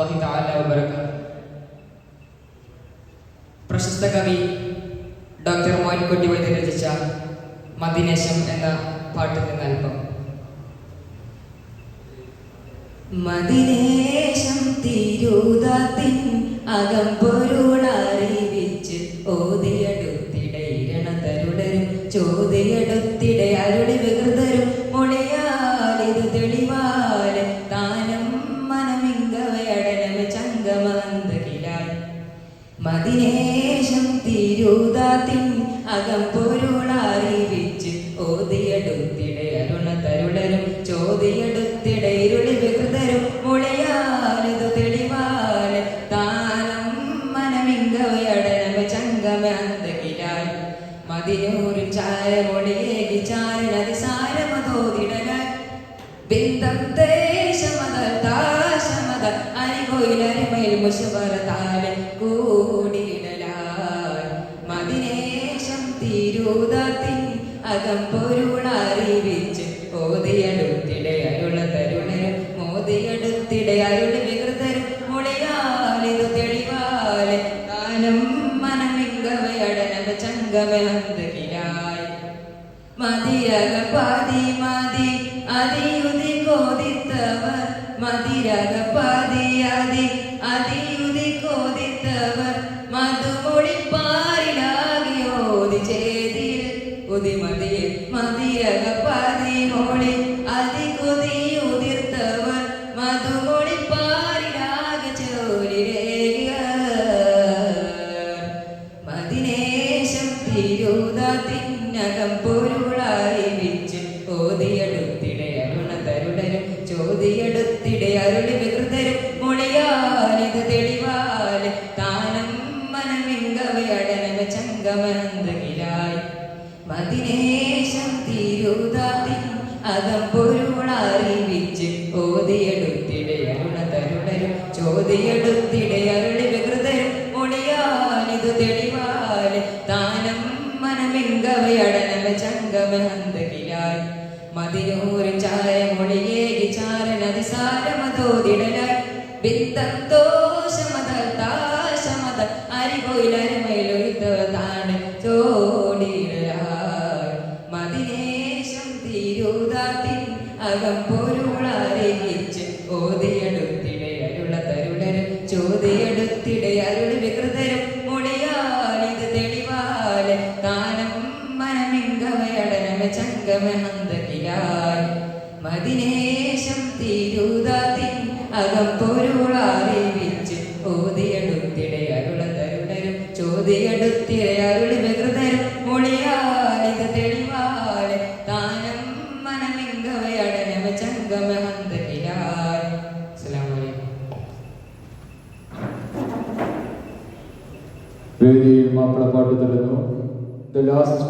വറഹ്മത്തുള്ളാഹി തആല വബറകാതുഹു പ്രശസ്ത കവി ഡോക്ടർ മോയിൻകുട്ടി വൈദ്യൻ രചിച്ച മദിനേശം എന്ന പാട്ടിൽ നിന്ന് അല്പം മദിനേശം തിരൂതത്തിൻ അകമ്പൊരുളറിവിച്ച് ഓതിയടുത്തിടയിരണ തരുടരും ചോദിയടുത്തിടെ മദിനേശം അകം പൊരുളറിവിച്ച് ഓതിയടുത്തിടെ അരുണ തരുളരും ചോദിയെടുത്തിടെ ഇരുളി വികൃതരും മുളയാലിതു തെളിവാലെ താനം മനമിങ്കവയടനമ ചങ്കമ അന്തകിലായി മതിയൂരിൽ ചായ മൊഴിയേകി ചാരണതി സാരമതോതിടലായി ബിന്ദം ദേശമത താശമത അരികൊയിലരിമയിൽ മുഷവറ താലെ കൂടിയിടലായി തിരൂതത്തിൻ അകമ്പൊരുളറിവിച്ച് ഓതിയടുത്തിടെ അരുള തരുണരും മോതിയടുത്തിടയായുള്ള വികൃതരും മൊഴിയാലിതു തെളിവാലെ കാലം മനമിങ്കവയടനവ ചങ്കമഹന്തകിലായി മതിയക പാതി മതി അതിയുതി കോതിത്തവർ മതിരക പാതി വിച്ച് ഓതിയെടുത്തിടെ അരുണതരുടരും ചോദിയെടുത്തിടെ അരുളി വികൃതരും മൊഴിയാലിത് തെളിവാൽ താനം മനമിങ്കവയടനവ ചങ്കമന്തകിലായി മതിനേശം തിരൂതത്തിൻ അകം പൊരുളറിവിച്ച് ഓതിയെടുത്തിടെ അരുണതരുടരും ചോദിയെടുത്തിടെ അരുളി വികൃതരും മൊഴിയാലിത് ചങ്കമഹന്തകിലായി മതിനൂറ് ചായ മൊഴിയേകി ചാരനതി സാരമതോതിടലായി ബിന്ദം ദോഷമത താശമത അരികൊയിലരുമയിലൊരുത്തവ താണ് ചോടിയിടലായി മതിനേശം തിരൂതാത്തിൻ അകം പൊരുളറിയിച്ച് ഓതിയെടുത്തിടെ ചങ്കമഹന്തകിലായി മദിനേശം തിരൂതാത്തിൻ അകം പൊരുളറിവിച്ച് ഓതിയെടുത്തിടെ അരുള തരുടരും ചോദിയെടുത്തിടെ അരുളി വികൃതരും മൊഴിയാലിത് തെളിവാലെ താനം മനമിങ്കവയടനവ അലൈക്കും വേദിയിൽ മാപ്പിളപ്പാട്ട് തുടരുന്നു ദ ലാസ്റ്റ്